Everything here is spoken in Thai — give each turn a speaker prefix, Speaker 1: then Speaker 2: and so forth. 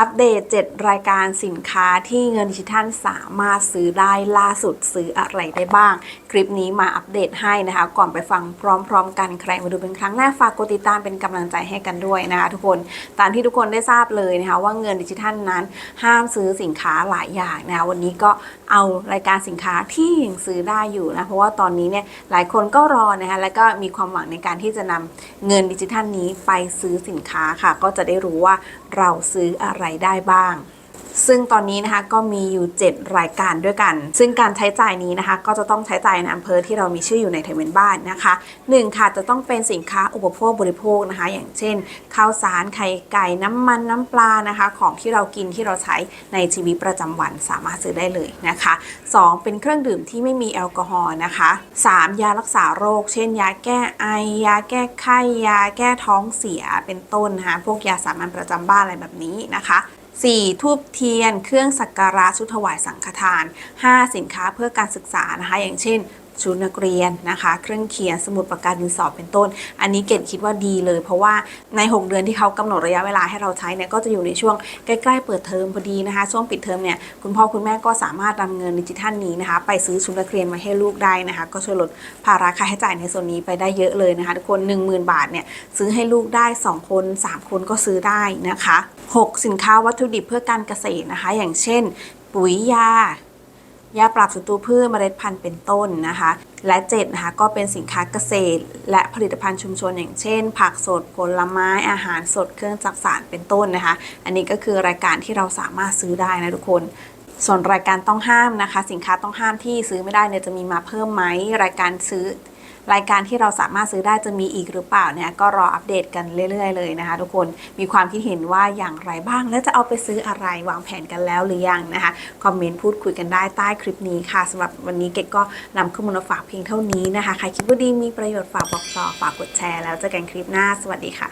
Speaker 1: อัปเดต 7 รายการสินค้าที่เงินดิจิทัลสามารถซื้อได้ล่าสุดซื้ออะไรได้บ้าง คลิปนี้มาอัปเดตให้นะคะ ก่อนไปฟังพร้อมๆ กันใครมาดูเป็นครั้งแรกฝากกดติดตามเป็นกำลังใจให้กันด้วยนะคะทุกคนตามที่ทุกคนได้ทราบเลยนะคะว่าเงินดิจิทัลนั้นห้ามซื้อสินค้าหลายอย่างนะคะวันนี้ก็เอารายการสินค้าที่ยังซื้อได้อยู่นะเพราะว่าตอนนี้เนี่ยหลายคนก็รอนะคะแล้วก็มีความหวังในการที่จะนำเงินดิจิทัลนี้ไปซื้อสินค้าค่ะ ก็จะได้รู้ว่าเราซื้ออะไรได้บ้าง ซึ่งตอนนี้นะคะก็มีอยู่ 7 รายการด้วยกัน ซึ่งการใช้จ่ายนี้นะคะ ก็จะต้องใช้จ่ายในอำเภอที่เรามีชื่ออยู่ในทะเบียนบ้านนะคะ1ค่ะจะต้องเป็นสินค้าอุปโภคบริโภคนะคะ อย่างเช่น ข้าวสารไข่ไก่น้ำมันน้ำปลานะคะ ของที่เรากินที่เราใช้ในชีวิตประจำวันสามารถซื้อได้เลยนะคะ 2 เป็นเครื่องดื่มที่ไม่มีแอลกอฮอล์นะคะ 3 ยารักษาโรค เช่น ยาแก้ไอ ยาแก้ไข้ยาแก้ท้องเสียเป็นต้นนะคะพวกยาสามัญประจำบ้านอะไรแบบนี้นะคะ 4. ทูบเทียน เครื่องสักการะชุดถวายสังฆทาน 5. สินค้าเพื่อการศึกษานะคะ อย่างเช่นชุดนักเรียนนะคะ เครื่องเขียนสมุดปากกาดินสอบเป็นต้น อันนี้เกดคิดว่าดีเลย เพราะว่าใน 6 เดือนที่เขากำหนดระยะเวลาให้เราใช้เนี่ยก็จะอยู่ในช่วงใกล้ๆเปิดเทอมพอดีนะคะ ช่วงปิดเทอมเนี่ยคุณพ่อคุณแม่ก็สามารถนำเงินดิจิทัลนี้นะคะ ไปซื้อชุดนักเรียนมาให้ลูกได้นะคะ ก็ช่วยลดภาระค่าใช้จ่ายในส่วนนี้ไปได้เยอะเลยนะคะทุกคน 10,000 บาทเนี่ยซื้อให้ลูกได้ 2 คน 3 คนก็ซื้อได้นะคะ 6 สินค้าวัตถุดิบเพื่อการเกษตรนะคะ อย่างเช่น ปุ๋ยยา ยาปราบศัตรูพืชเมล็ดพันธุ์เป็นต้นนะคะ และ7นะคะก็เป็นสินค้าเกษตร และผลิตภัณฑ์ชุมชนอย่างเช่น ผักสดผลไม้อาหารสดเครื่องจักสานเป็นต้นนะคะ อันนี้ก็คือรายการที่เราสามารถซื้อได้นะทุกคนส่วนรายการต้องห้ามนะคะ สินค้าต้องห้ามที่ซื้อไม่ได้เนี่ยจะมีมาเพิ่มไหมรายการซื้อ รายการที่เราสามารถซื้อได้จะมีอีกหรือเปล่าเนี่ยก็รออัปเดตกันเรื่อย ๆ เลยนะคะ ทุกคนมีความคิดเห็นว่าอย่างไรบ้าง และจะเอาไปซื้ออะไรวางแผนกันแล้วหรือยังนะคะคอมเมนต์พูดคุยกันได้ใต้คลิปนี้ค่ะสำหรับวันนี้เกดก็นำข้อมูลมาฝากเพียงเท่านี้นะคะใครคิดว่าดีมีประโยชน์ฝากบอกต่อฝากกดแชร์แล้วเจอกันคลิปหน้าสวัสดีค่ะ